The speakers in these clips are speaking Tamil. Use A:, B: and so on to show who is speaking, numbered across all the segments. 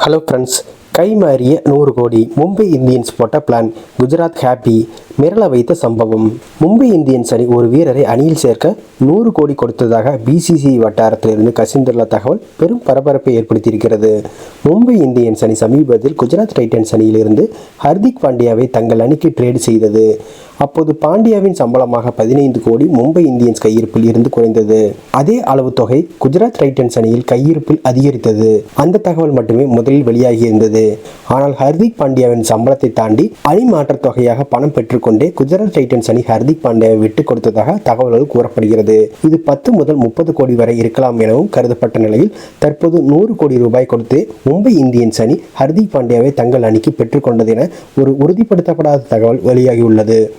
A: ஹலோ ஃப்ரெண்ட்ஸ் கை மாறிய நூறு கோடி மும்பை இந்தியன்ஸ் போட்ட பிளான் குஜராத் ஹாப்பி மிரள வைத்த சம்பவம். மும்பை இந்தியன்ஸ் அணி ஒரு வீரரை அணியில் சேர்க்க நூறு கோடி கொடுத்ததாக பிசிசி வட்டாரத்திலிருந்து கசிந்துள்ள தகவல் பெரும் பரபரப்பை ஏற்படுத்தியிருக்கிறது. மும்பை இந்தியன்ஸ் அணி சமீபத்தில் குஜராத் டைட்டன்ஸ் அணியிலிருந்து ஹர்திக் பாண்டியாவை தங்கள் அணிக்கு ட்ரேடு செய்தது. அப்போது பாண்டியாவின் சம்பளமாக பதினைந்து கோடி மும்பை இந்தியன்ஸ் கையிருப்பில் இருந்து குறைந்தது. அதே அளவு தொகை குஜராத் டைட்டன்ஸ் அணியில் கையிருப்பில் அதிகரித்தது. அந்த தகவல் மட்டுமே முதலில் வெளியாகியிருந்தது. ஆனால் ஹர்திக் பாண்டியாவின் சம்பளத்தை தாண்டி அணி மாற்றத் தொகையாக பணம் பெற்றுக்கொண்டே குஜராத் டைட்டன்ஸ் அணி ஹர்திக் பாண்டியாவை விட்டுக் கொடுத்ததாக தகவல்கள் கூறப்படுகிறது. இது பத்து முதல் முப்பது கோடி வரை இருக்கலாம் எனவும் கருதப்பட்ட நிலையில் தற்போது நூறு கோடி ரூபாய் கொடுத்து மும்பை இந்தியன்ஸ் அணி ஹர்திக் பாண்டியாவை தங்கள் அணிக்கு பெற்றுக்கொண்டது என ஒரு உறுதிப்படுத்தப்படாத தகவல் வெளியாகியுள்ளது.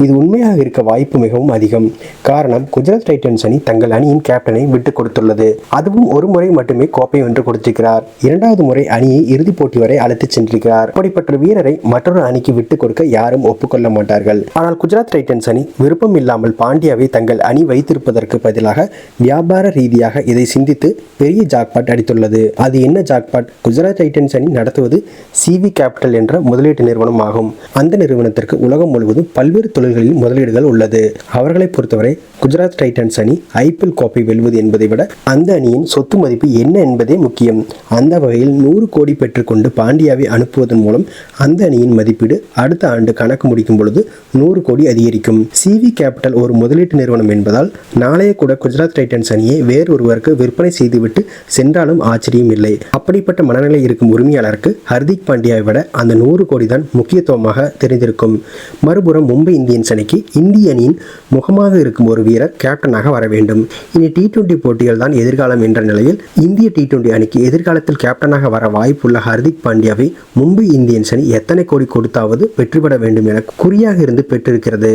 A: இது உண்மையாக இருக்க வாய்ப்பு மிகவும் அதிகம். காரணம் குஜராத் டைட்டன்ஸ் அணி தங்கள் அணியின் கேப்டனை விட்டுக் கொடுத்துள்ளது. அதுவும் ஒரு முறை மட்டுமே கோப்பை வென்று கொடுத்திருக்கிறார். இரண்டாவது முறை அணியை இறுதிப் போட்டி வரை அழைத்துச் சென்றிருக்கிறார். அப்படிப்பட்ட வீரரை மற்றொரு அணிக்கு விட்டுக் கொடுக்க யாரும் ஒப்புக்கொள்ள மாட்டார்கள். ஆனால் குஜராத் டைட்டன்ஸ் அணி விருப்பம் இல்லாமல் பாண்டியாவை தங்கள் அணி வைத்திருப்பதற்கு பதிலாக வியாபார ரீதியாக இதை சிந்தித்து பெரிய ஜாக்பாட் அடித்துள்ளது. அது என்ன ஜாக்பாட்? குஜராத் டைட்டன்ஸ் அணி நடத்துவது சிவி கேபிட்டல் என்ற முதலீட்டு நிறுவனம் ஆகும் அந்த நிறுவனத்திற்கு உலகம் முழுவதும் பல்வேறு தொழில்களில் முதலீடுகள் உள்ளது. அவர்களை பொறுத்தவரை குஜராத் டைட்டன்ஸ் அணி ஐபிஎல் கோப்பை வெல்வது என்பதை விட அந்த அணியின் சொத்து மதிப்பு என்ன என்பதே முக்கியம். அந்த வகையில் நூறு கோடி பெற்றுக்கொண்டு பாண்டியாவை அனுப்புவதன் மூலம் அந்த அணியின் மதிப்பீடு அடுத்த ஆண்டு கணக்கு முடிக்கும் பொழுது நூறு கோடி அதிகரிக்கும். சிவி கேபிட்டல் ஒரு முதலீட்டு நிறுவனம் என்பதால் நாளைய கூட குஜராத் டைட்டன்ஸ் அணியை வேறொருவருக்கு விற்பனை செய்துவிட்டு சென்றாலும் ஆச்சரியம் இல்லை. அப்படிப்பட்ட மனநிலை இருக்கும் உரிமையாளருக்கு ஹர்திக் பாண்டியாவை விட அந்த நூறு கோடி தான் முக்கியத்துவமாக தெரிந்திருக்கும். மறுபுறம் மும்பை இந்தியன்ஸ் அணிக்கு இந்திய அணியின் முகமாக இருக்கும் ஒரு வீரர் கேப்டனாக வர வேண்டும். இனி டி டுவெண்டி போட்டிகள் தான் எதிர்காலம் என்ற நிலையில் இந்திய டி டுவெண்டி அணிக்கு எதிர்காலத்தில் கேப்டனாக வர வாய்ப்புள்ள ஹர்திக் பாண்டியாவை மும்பை இந்தியன்ஸ் அணி எத்தனை கோடி கொடுத்தாவது பெற்றுவிட வேண்டும் என குறியாக இருந்து பெற்றிருக்கிறது.